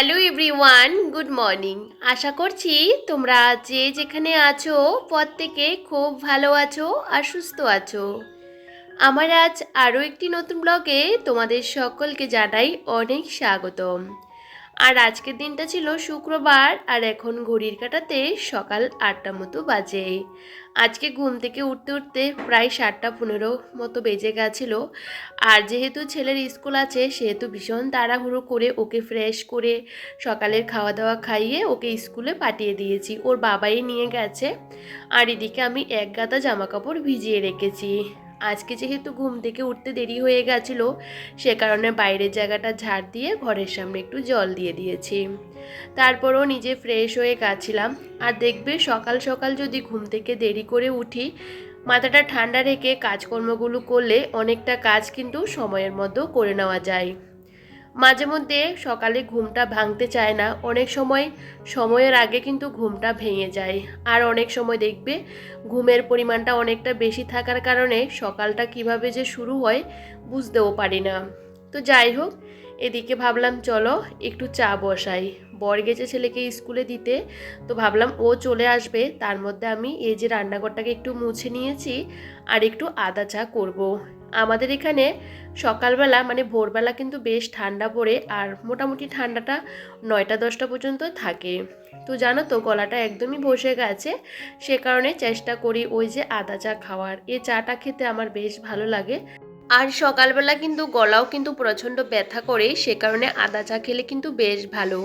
Hello everyone good morning আশা করছি তোমরা যে যেখানে আছো, প্রত্যেকে খুব ভালো আছো আর সুস্থ আছো। আমার আজ আরও একটি নতুন ব্লগে তোমাদের সকলকে জানাই অনেক স্বাগতম। আর আজকের দিনটা ছিল শুক্রবার, আর এখন ঘড়ির কাটাতে সকাল আটটা মতো বাজে। আজকে ঘুম থেকে উঠতে উঠতে প্রায় সাতটা পনেরো মতো বেজে গেছিল। আর যেহেতু ছেলের স্কুল আছে, সেহেতু ভীষণ তাড়াহুড়ো করে ওকে ফ্রেশ করে সকালের খাওয়া দাওয়া খাইয়ে ওকে স্কুলে পাঠিয়ে দিয়েছি। ওর বাবাই নিয়ে গেছে। আর এদিকে আমি এক গাদা জামা কাপড় ভিজিয়ে রেখেছি। আজকে যেহেতু ঘুম থেকে উঠতে দেরি হয়ে গেছিল, সে কারণে বাইরের জায়গাটা ঝাড় দিয়ে ঘরের সামনে একটু জল দিয়ে দিয়েছি। তারপরও নিজে ফ্রেশ হয়ে গেছিলাম। আর দেখবে সকাল সকাল যদি ঘুম থেকে দেরি করে উঠি, মাথাটা ঠান্ডা রেখে কাজকর্মগুলো করলে অনেকটা কাজ কিন্তু সময়ের মধ্যেও করে নেওয়া যায়। মাঝে মধ্যে সকালে ঘুমটা ভাঙতে চায় না। অনেক সময় সময়ের আগে কিন্তু ঘুমটা ভেঙে যায়। আর অনেক সময় দেখবে ঘুমের পরিমাণটা অনেকটা বেশি থাকার কারণে সকালটা কীভাবে যে শুরু হয় বুঝতেও পারি না। তো যাই হোক, এদিকে ভাবলাম চলো একটু চা বসাই। বর গেছে ছেলেকে স্কুলে দিতে। তো ভাবলাম ও চলে আসবে। তার মধ্যে আমি এই যে রান্নাঘরটাকে একটু মুছে নিয়েছি আর একটু আদা চা করব। আমাদের এখানে সকালবেলা মানে ভোরবেলা কিন্তু বেশ ঠান্ডা পড়ে আর মোটামুটি ঠান্ডাটা নয়টা, দশটা পর্যন্ত থাকে। তো জানো তো, গলাটা একদমই বসে গেছে। সে কারণে চেষ্টা করি ওই যে আদা চা খাওয়ার। এ চাটা খেতে আমার বেশ ভালো লাগে। আর সকালবেলা কিন্তু গলাও কিন্তু প্রচণ্ড ব্যথা করে, সে কারণে আদা চা খেলে কিন্তু বেশ ভালো।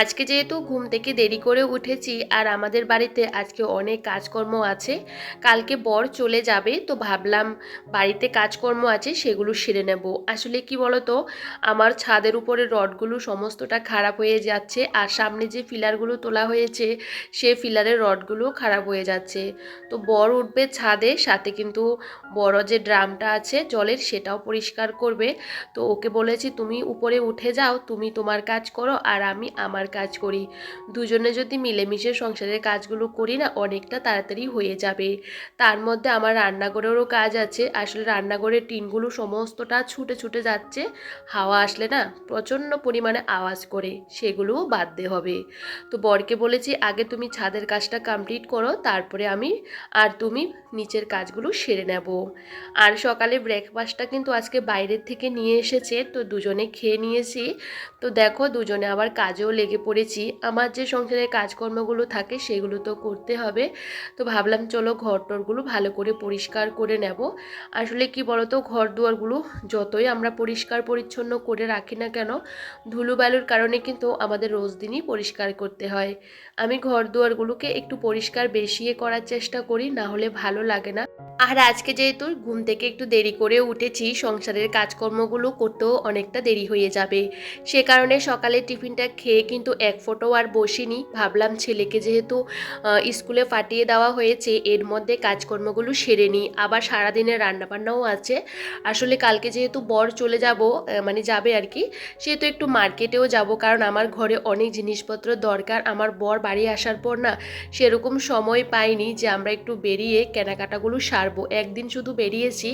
আজকে যেহেতু ঘুম থেকে দেরি করে উঠেছি আর আমাদের বাড়িতে আজকে অনেক কাজকর্ম আছে, কালকে বর চলে যাবে তো ভাবলাম বাড়িতে কাজকর্ম আছে সেগুলো সেরে নেব। আসলে কি বলতো, আমার ছাদের উপরে রডগুলো সমস্তটা খারাপ হয়ে যাচ্ছে আর সামনে যে ফিলারগুলো তোলা হয়েছে, সে ফিলারের রডগুলো খারাপ হয়ে যাচ্ছে। তো বর উঠবে ছাদে, সাথে কিন্তু বড় যে ড্রামটা আছে, জলের সেটাও পরিষ্কার করবে। তো ওকে বলেছি, তুমি উপরে উঠে যাও, তুমি তোমার কাজ করো আর আমি আমার কাজ করি। দুজনে যদি মিলেমিশে সংসারের কাজগুলো করি না, অনেকটা তাড়াতাড়ি হয়ে যাবে। তার মধ্যে আমার রান্নাঘরেরও কাজ আছে। আসলে রান্নাঘরের টিনগুলো সমস্তটা ছুটে ছুটে যাচ্ছে। হাওয়া আসলে না, প্রচণ্ড পরিমাণে আওয়াজ করে, সেগুলোও বাদতে হবে। তো বরকে বলেছি, আগে তুমি ছাদের কাজটা কমপ্লিট করো, তারপরে আমি আর তুমি নিচের কাজগুলো সেরে নেব। আর সকালে ব্রেকফাস্টটা কিন্তু আজকে বাইরের থেকে নিয়ে এসেছে তো দুজনে খেয়ে নিয়েছি। তো দেখো দুজনে আবার কাজেও লেগে পড়েছি। আমার যে সংসারের কাজকর্মগুলো থাকে সেগুলো তো করতে হবে। তো ভাবলাম চলো ঘর টরগুলো ভালো করে পরিষ্কার করে নেব। আসলে কি বলতো ঘর দুয়ারগুলো যতই আমরা পরিষ্কার পরিচ্ছন্ন করে রাখি না কেন ধুলো বালুর কারণে কিন্তু আমাদের রোজ দিনই পরিষ্কার করতে হয়। আমি ঘর দুয়ারগুলোকে একটু পরিষ্কার বেশিয়ে করার চেষ্টা করি, না হলে ভালো লাগে না। আর আজকে যেহেতু ঘুম থেকে একটু দেরি করে উঠেছি, সংসারের কাজকর্মগুলো করতেও অনেকটা দেরি হয়ে যাবে। সে কারণে সকালে টিফিনটা খেয়ে কিন্তু এক ফোটো আর বসিনি। ভাবলাম ছেলেকে যেহেতু স্কুলে পাঠিয়ে দেওয়া হয়েছে, এর মধ্যে কাজকর্মগুলো সেরে নিই। আবার সারাদিনের রান্নাবান্নাও আছে। আসলে কালকে যেহেতু বর চলে যাব মানে যাবে আর কি, সেহেতু একটু মার্কেটেও যাব। কারণ আমার ঘরে অনেক জিনিসপত্র দরকার। আমার বর বাড়ি আসার পর না, সেরকম সময় পাইনি যে আমরা একটু বেরিয়ে কেনাকাটাগুলো সারবো। একদিন শুধু বেরিয়েছি,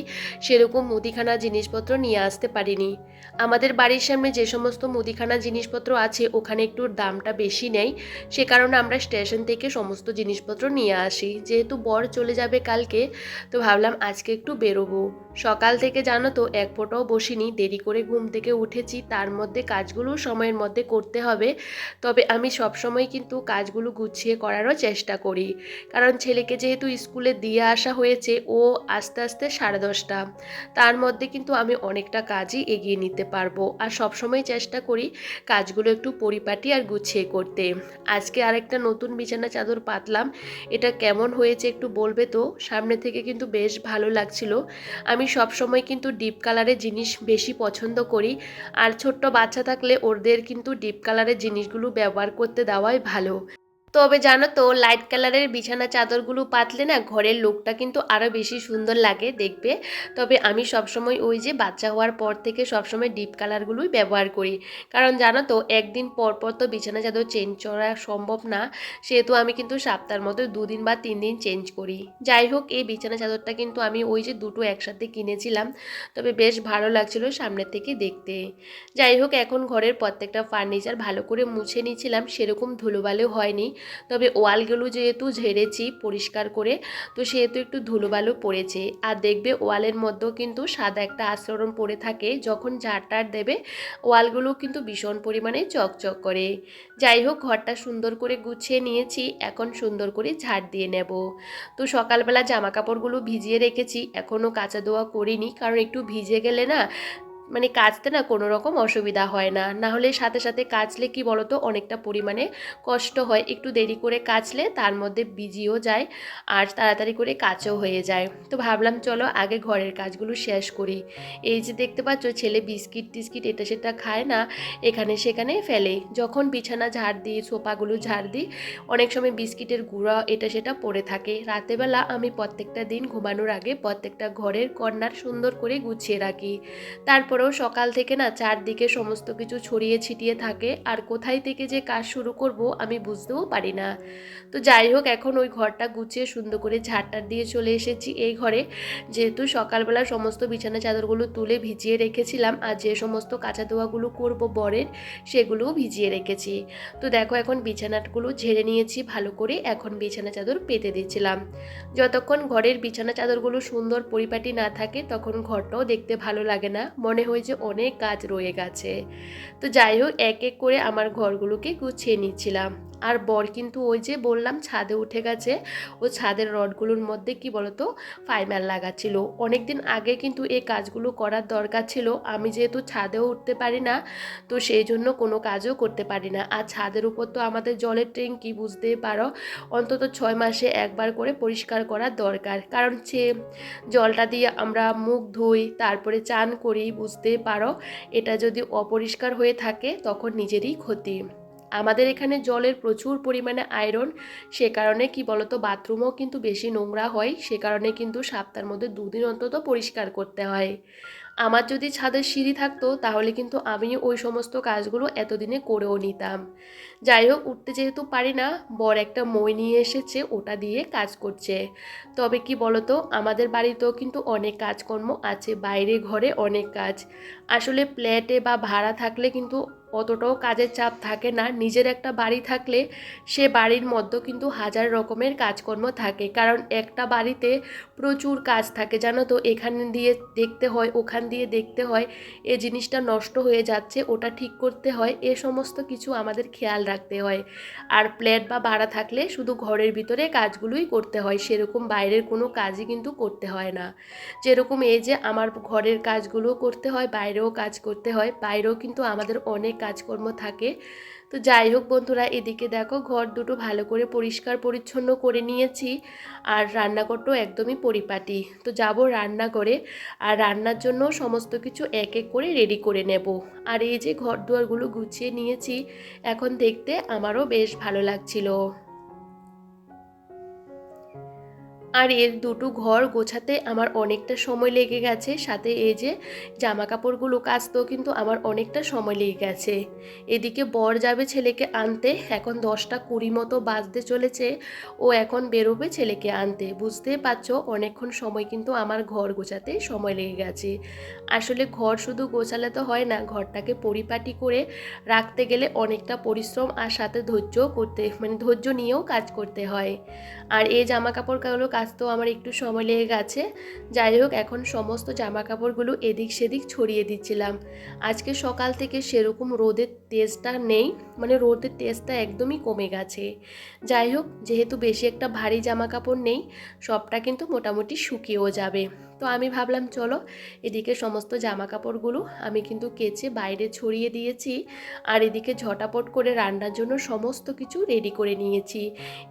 সেরকম মুদিখানা জিনিসপত্র নিয়ে আসতে পারিনি। আমাদের বাড়ির সামনে যে সমস্ত মুদিখানা জিনিসপত্র আছে, ওখানে একটু দামটা বেশি নেই। সে কারণে আমরা স্টেশন থেকে সমস্ত জিনিসপত্র নিয়ে আসি। যেহেতু বর চলে যাবে কালকে, তো ভাবলাম আজকে একটু বেরোবো। সকাল থেকে জানো তো, এক ফোটাও বসিনি। দেরি করে ঘুম থেকে উঠেছি। তার মধ্যে কাজগুলো সময়ের মধ্যে করতে হবে। তবে আমি সবসময় কিন্তু কাজগুলো গুছিয়ে করারও চেষ্টা করি। কারণ ছেলেকে যেহেতু স্কুলে দিয়ে আসা হয়েছে, ও আস্তে আস্তে সাড়ে দশটা। তার মধ্যে কিন্তু আমি অনেকটা কাজই এগিয়ে নিতে পারব। আর সবসময় চেষ্টা করি কাজগুলো একটু পরিপাটি আর গুছিয়ে করতে। আজকে আরেকটা নতুন বিছানা চাদর পাতলাম। এটা কেমন হয়েছে একটু বলবে তো? সামনে থেকে কিন্তু বেশ ভালো লাগছিল। আমি সবসময় কিন্তু ডিপ কালারের জিনিস বেশি পছন্দ করি। আর ছোট্ট বাচ্চা থাকলে ওদের কিন্তু ডিপ কালারের জিনিসগুলো ব্যবহার করতে দেওয়াই ভালো। তবে জানো তো লাইট কালারের বিছানা চাদরগুলো পাতলে না ঘরের লোকটা কিন্তু আরও বেশি সুন্দর লাগে দেখবে। তবে আমি সবসময় ওই যে বাচ্চা হওয়ার পর থেকে সবসময় ডিপ কালারগুলোই ব্যবহার করি। কারণ জানো তো, একদিন পর পর তো বিছানা চাদর চেঞ্জ করা সম্ভব না। সেহেতু আমি কিন্তু সপ্তাহের মতো দুদিন বা তিন দিন চেঞ্জ করি। যাই হোক, এই বিছানা চাদরটা কিন্তু আমি ওই যে দুটো একসাথে কিনেছিলাম। তবে বেশ ভালো লাগছিল সামনের থেকে দেখতে। যাই হোক, এখন ঘরের প্রত্যেকটা ফার্নিচার ভালো করে মুছে নিয়েছিলাম। সেরকম ধুলোবালো হয়নি। তবে ওয়ালগুলো যেহেতু ঝেড়েছি পরিষ্কার করে, তো সেহেতু একটু ধুলোবালু পড়েছে। আর দেখবে ওয়ালের মধ্যেও কিন্তু সাদা একটা আস্তরণ পড়ে থাকে, যখন ঝাড়টার দেবে, ওয়ালগুলো কিন্তু ভীষণ পরিমাণে চকচক করে। যাই হোক, ঘরটা সুন্দর করে গুছিয়ে নিয়েছি, এখন সুন্দর করে ঝাড় দিয়ে নেব। তো সকালবেলা জামা কাপড়গুলো ভিজিয়ে রেখেছি এখনও কাঁচা দোয়া করিনি, কারণ একটু ভিজে গেলে না মানে কাচতে না কোনো রকম অসুবিধা হয় না। না হলে সাথে সাথে কাচলে কি বলতো, অনেকটা পরিমাণে কষ্ট হয়। একটু দেরি করে কাচলে তার মধ্যে বিজিও যায় আর তাড়াতাড়ি করে কাচও হয়ে যায়। তো ভাবলাম চলো আগে ঘরের কাজগুলো শেষ করি। এই যে দেখতে পাচ্ছ ছেলে বিস্কিট টিস্কিট এটা সেটা খায় না, এখানে সেখানে ফেলে। যখন বিছানা ঝাড় দিই, সোফাগুলো ঝাড় দিই, অনেক সময় বিস্কিটের গুঁড়া এটা সেটা পড়ে থাকে। রাতেবেলা আমি প্রত্যেকটা দিন ঘুমানোর আগে প্রত্যেকটা ঘরের কর্নার সুন্দর করে গুছিয়ে রাখি। তারপরেও সকাল থেকে না চারদিকে সমস্ত কিছু ছড়িয়ে ছিটিয়ে থাকে। আর কোথায় থেকে যে কাজ শুরু করব আমি বুঝতেও পারি না। তো যাই হোক, এখন ওই ঘরটা গুছিয়ে সুন্দর করে ঝাড়টার দিয়ে চলে এসেছি এই ঘরে। যেহেতু সকালবেলা সমস্ত বিছানা চাদরগুলো তুলে ভিজিয়ে রেখেছিলাম, আর যে সমস্ত কাঁচা দোয়াগুলো করব বরের, সেগুলোও ভিজিয়ে রেখেছি। তো দেখো, এখন বিছানাগুলো ঝেড়ে নিয়েছি, ভালো করে এখন বিছানা চাদর পেতে দিচ্ছিলাম। যতক্ষণ ঘরের বিছানা চাদরগুলো সুন্দর পরিপাটি না থাকে, তখন ঘরটাও দেখতে ভালো লাগে না। মনে হয় যে অনেক কাজ রয়ে গেছে। তো যাই হোক, এক এক করে আমার ঘরগুলোকে গুছিয়ে নিচ্ছিলাম। আর বর কিন্তু ওই যে বললাম ছাদে উঠে গেছে। ও ছাদের রডগুলোর মধ্যে কি বলতো? ফাইবার লাগাচ্ছিল। অনেক দিন আগে কিন্তু এই কাজগুলো করার দরকার ছিল। আমি যেহেতু ছাদেও উঠতে পারি না, তো সেই জন্য কোনো কাজও করতে পারি না। আর ছাদের উপর তো আমাদের জলের ট্যাঙ্কি, বুঝতেই পারো। অন্তত ছয় মাসে একবার করে পরিষ্কার করার দরকার। কারণ সে জলটা দিয়ে আমরা মুখ ধুই, তারপরে চান করি, বুঝতেই পারো। এটা যদি অপরিষ্কার হয়ে থাকে, তখন নিজেরই ক্ষতি। আমাদের এখানে জলের প্রচুর পরিমাণে আয়রন সে কারণে কি বলতো বাথরুমও কিন্তু বেশি নোংরা হয়, সে কারণে কিন্তু সপ্তাহের মধ্যে দুদিন অন্তত পরিষ্কার করতে হয়। আমার যদি ছাদের সিঁড়ি থাকতো, তাহলে কিন্তু আমি ওই সমস্ত কাজগুলো এতদিনে করেও নিতাম। যাই হোক, উঠতে যেহেতু পারি না, বর একটা মই নিয়ে এসেছে, ওটা দিয়ে কাজ করছে। তবে কি বলতো, আমাদের বাড়িতেও কিন্তু অনেক কাজকর্ম আছে, বাইরে ঘরে অনেক কাজ। আসলে প্ল্যাটে বা ভাড়া থাকলে কিন্তু অতটাও কাজের চাপ থাকে না। নিজের একটা বাড়ি থাকলে সে বাড়ির মধ্যে কিন্তু হাজার রকমের কাজকর্ম থাকে। কারণ একটা বাড়িতে প্রচুর কাজ থাকে, জানো তো? এখান দিয়ে দেখতে হয়, ওখান দিয়ে দেখতে হয়, এ জিনিসটা নষ্ট হয়ে যাচ্ছে, ওটা ঠিক করতে হয়, এ সমস্ত কিছু আমাদের খেয়াল রাখতে হয়। আর প্লেট বা ভাড়া থাকলে শুধু ঘরের ভিতরে কাজগুলোই করতে হয়, সেরকম বাইরের কোনো কাজই কিন্তু করতে হয় না। যেরকম এই যে আমার ঘরের কাজগুলো করতে হয়, বাইরেও কাজ করতে হয়, বাইরেও কিন্তু আমাদের অনেক কাজকর্ম থাকে। তো যাই হোক বন্ধুরা, এদিকে দেখো ঘর দুটো ভালো করে পরিষ্কার পরিচ্ছন্ন করে নিয়েছি আর রান্নাঘরটাও একদমই পরিপাটি। তো যাব রান্না করে আর রান্নার জন্য সমস্ত কিছু এক এক করে রেডি করে নেব। আর এই যে ঘর দুয়ারগুলো গুছিয়ে নিয়েছি, এখন দেখতে আমারও বেশ ভালো লাগছিল। আর এর দুটো ঘর গোছাতে আমার অনেকটা সময় লেগে গেছে। সাথে এই যে জামা কাপড়গুলো কাচতেও কিন্তু আমার অনেকটা সময় লেগে গেছে। এদিকে বর যাবে ছেলেকে আনতে। এখন দশটা কুড়ি মতো বাজতে চলেছে। ও এখন বেরোবে ছেলেকে আনতে। বুঝতে পারছ, অনেকক্ষণ সময় কিন্তু আমার ঘর গোছাতে সময় লেগে গেছে। আসলে ঘর শুধু গোছালে তো হয় না, ঘরটাকে পরিপাটি করে রাখতে গেলে অনেকটা পরিশ্রম আর সাথে ধৈর্য করতে মানে ধৈর্য নিয়েও কাজ করতে হয়। আর এই জামা কাপড়গুলো কাচতেও আমার একটু সময় লেগে গেছে। যাই হোক, এখন সমস্ত জামা কাপড়গুলো এদিক সেদিক ছড়িয়ে দিচ্ছিলাম। আজকে সকাল থেকে সেরকম রোদের তেজটা নেই মানে রোদের তেজটা একদমই কমে গেছে। যাই হোক, যেহেতু বেশি একটা ভারী জামা কাপড় নেই, সবটা কিন্তু মোটামুটি শুকিয়েও যাবে। তো আমি ভাবলাম, চলো এদিকে সমস্ত জামা কাপড়গুলো আমি কিন্তু কেচে বাইরে ছড়িয়ে দিয়েছি আর এদিকে ঝটাপট করে রান্নার জন্য সমস্ত কিছু রেডি করে নিয়েছি।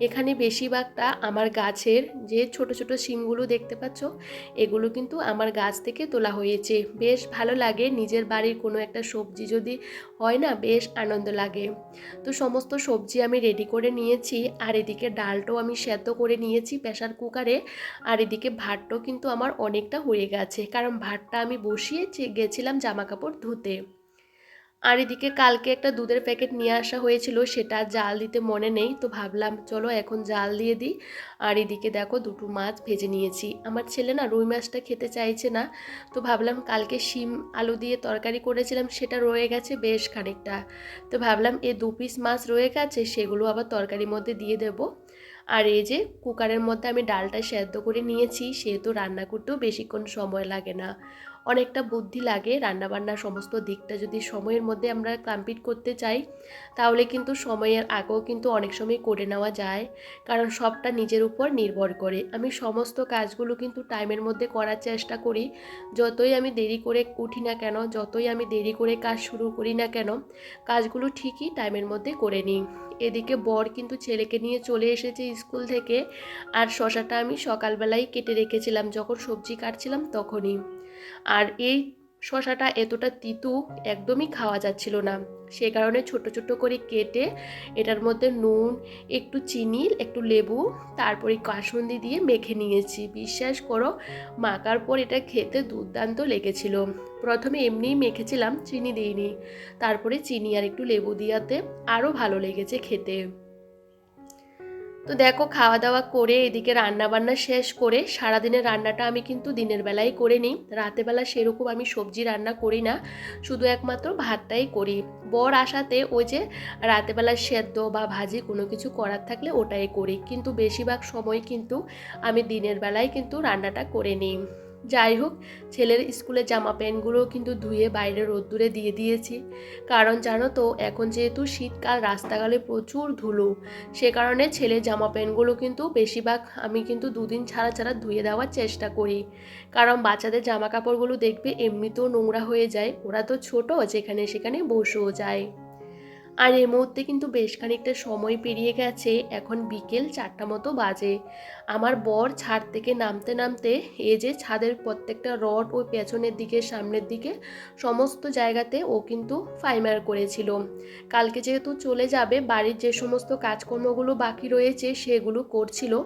এখানে বেশিরভাগটা আমার গাছের যে ছোট ছোট শিমগুলো দেখতে পাচ্ছ, এগুলো কিন্তু আমার গাছ থেকে তোলা হয়েছে। বেশ ভালো লাগে, নিজের বাড়ির কোনো একটা সবজি যদি হয় না, বেশ আনন্দ লাগে। তো সমস্ত সবজি আমি রেডি করে নিয়েছি আর এদিকে ডালটাও আমি সেদ্ধ করে নিয়েছি প্রেশার কুকারে। আর এদিকে ভাতটাও কিন্তু আমার অনেকটা হয়ে গেছে, কারণ ভাতটা আমি বসিয়ে গেছিলাম জামা কাপড় ধুতে। আর এদিকে কালকে একটা দুধের প্যাকেট নিয়ে আসা হয়েছিল, সেটা জাল দিতে মনে নেই, তো ভাবলাম চলো এখন জাল দিয়ে দিই। আর এদিকে দেখো দুটো মাছ ভেজে নিয়েছি। আমার ছেলে না রুই মাছটা খেতে চাইছে না, তো ভাবলাম কালকে শিম আলু দিয়ে তরকারি করেছিলাম, সেটা রয়ে গেছে বেশ খানিকটা। তো ভাবলাম এ দু পিস মাছ রয়ে গেছে, সেগুলো আবার তরকারির মধ্যে দিয়ে দেব। আর এই যে কুকারের মধ্যে আমি ডালটা সেদ্ধ করে নিয়েছি, সেহেতু রান্না করতেও বেশিক্ষণ সময় লাগে না। অনেকটা বুদ্ধি লাগে, রান্নাবান্নার সমস্ত দিকটা যদি সময়ের মধ্যে আমরা কমপ্লিট করতে চাই, তাহলে কিন্তু সময়ের আগেও কিন্তু অনেক সময় করে নেওয়া যায়। কারণ সবটা নিজের উপর নির্ভর করে। আমি সমস্ত কাজগুলো কিন্তু টাইমের মধ্যে করার চেষ্টা করি। যতই আমি দেরি করে উঠি না কেন, যতই আমি দেরি করে কাজ শুরু করি না কেন, কাজগুলো ঠিকই টাইমের মধ্যে করে নিই। এদিকে বর কিন্তু ছেলেকে নিয়ে চলে এসেছে স্কুল থেকে। আর শশাটা আমি সকালবেলায় কেটে রেখেছিলাম। যখন সবজি কাটছিলাম তখনই। আর এই শশাটা এতটা তিতু একদমই খাওয়া যাচ্ছিল না। সে কারণে ছোট ছোট করে কেটে এটার মধ্যে নুন, একটু চিনি, একটু লেবু, তারপরে কাসুন্দি দিয়ে মেখে নিয়েছি। বিশ্বাস করো, মাখার পর এটা খেতে দুর্দান্ত লেগেছিল। প্রথমে এমনিই মেখেছিলাম, চিনি দিইনি। তারপরে চিনি আর একটু লেবু দিয়াতে আরও ভালো লেগেছে খেতে। তো দেখো খাওয়া দাওয়া করে এদিকে রান্না বান্না শেষ করে সারাদিনের রান্নাটা আমি কিন্তু দিনের বেলায় করে নিই। রাতেবেলা সেরকম আমি সবজি রান্না করি না, শুধু একমাত্র ভাতটাই করি। বর আসাতে ওই যে রাতেবেলা সেদ্ধ বা ভাজি কোনো কিছু করার থাকলে ওটাই করি। কিন্তু বেশিরভাগ সময় কিন্তু আমি দিনের বেলায় কিন্তু রান্নাটা করে নিই। যাই হোক ছেলের স্কুলের জামা প্যান্টগুলো কিন্তু ধুয়ে বাইরে রোদ্দুরে দিয়ে দিয়েছি। কারণ জানো তো, এখন যেহেতু শীতকাল, রাস্তাঘাটে প্রচুর ধুলো। সে কারণে ছেলের জামা প্যান্টগুলো কিন্তু বেশিরভাগ আমি কিন্তু দুদিন ছাড়া ছাড়া ধুয়ে দেওয়ার চেষ্টা করি। কারণ বাচ্চাদের জামা কাপড়গুলো দেখবে এমনিতেও নোংরা হয়ে যায়। ওরা তো ছোট, যেখানে সেখানে বসেও যায়। আর এই মুহূর্তে কিন্তু বেশ খানিকটা সময় পেরিয়ে গেছে, এখন বিকেল চারটা মতো বাজে। আমার বর ছাদ থেকে নামতে নামতে এই যে ছাদের প্রত্যেকটা রড ও পেছনের দিকে, সামনের দিকে সমস্ত জায়গাতে ও কিন্তু ফাইমার করেছিল। কালকে যেহেতু চলে যাবে, বাড়ির যে সমস্ত কাজকর্মগুলো বাকি রয়েছে সেগুলো করছিল।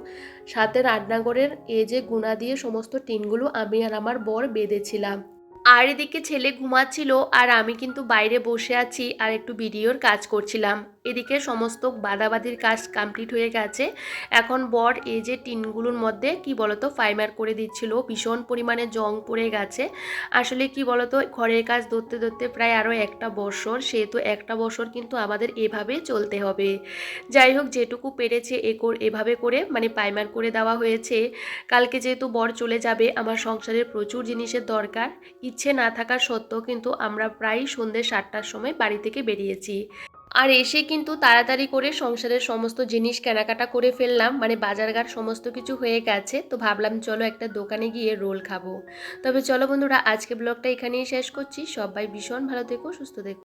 সাথে রান্নাঘরের এ যে গুণা দিয়ে সমস্ত টিনগুলো আমি আর আমার বর বেঁধেছিলাম। আর এদিকে ছেলে ঘুমাচ্ছিল আর আমি কিন্তু বাইরে বসে আছি আর একটু ভিডিওর কাজ করছিলাম। এদিকে সমস্ত বাদাবাদির কাজ কমপ্লিট হয়ে গেছে। এখন বর এই যে টিনগুলোর মধ্যে কি বলতো ফাইমার করে দিচ্ছিল, ভীষণ পরিমাণে জং পড়ে গেছে। আসলে কি বলতো, ঘরের কাজ ধরতে ধরতে প্রায় আরও একটা বছর, সেহেতু একটা বছর কিন্তু আমাদের এভাবে চলতে হবে। যাই হোক, যেটুকু পেরেছে এ এভাবে করে মানে পাইমার করে দেওয়া হয়েছে। কালকে যেহেতু বর চলে যাবে, আমার সংসারের প্রচুর জিনিসের দরকার। ইচ্ছে না থাকা সত্ত্বেও কিন্তু আমরা প্রায় সন্ধ্যে সাতটার সময় বাড়ি থেকে বেরিয়েছি। আর এসে কিন্তু তাড়াতাড়ি করে সংসারের সমস্ত জিনিস কেনাকাটা করে ফেললাম। মানে বাজারঘাট সমস্ত কিছু হয়ে গেছে। তো ভাবলাম চলো একটা দোকানে গিয়ে রোল খাব। তবে চলো বন্ধুরা, আজকে ব্লগটা এখানেই শেষ করছি। সবাই ভীষণ ভালো থেকো, সুস্থ থেকো।